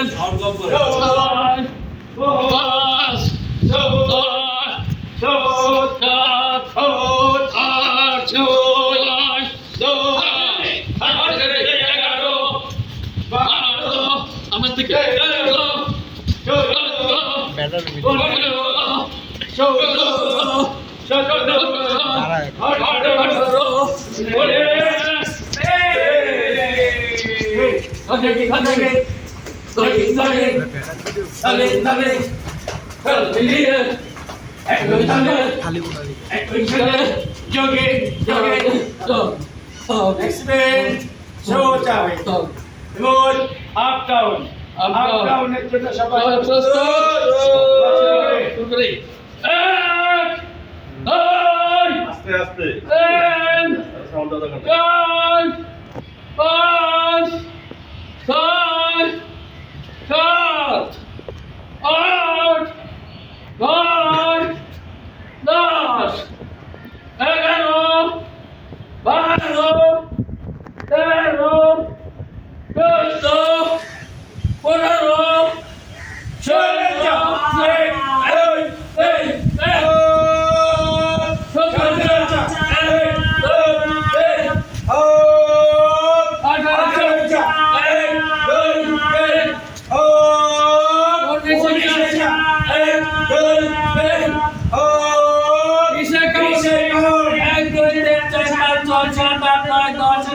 করবেন স্বর্গ আমার থেকে Okay, okay, okay. পাঁচ ছয় সাত আট নয় দশ এগারো বারো আমার থেকে তেরো পনেরো ষোলো সতেরো আঠারো এক্সপেন্স সোজা হবে এবার আপ ডাউন আপ. ডাউনের জন্য সবাই এক দুই আস্তে আস্তে তিন সাউন্ডটা Hello.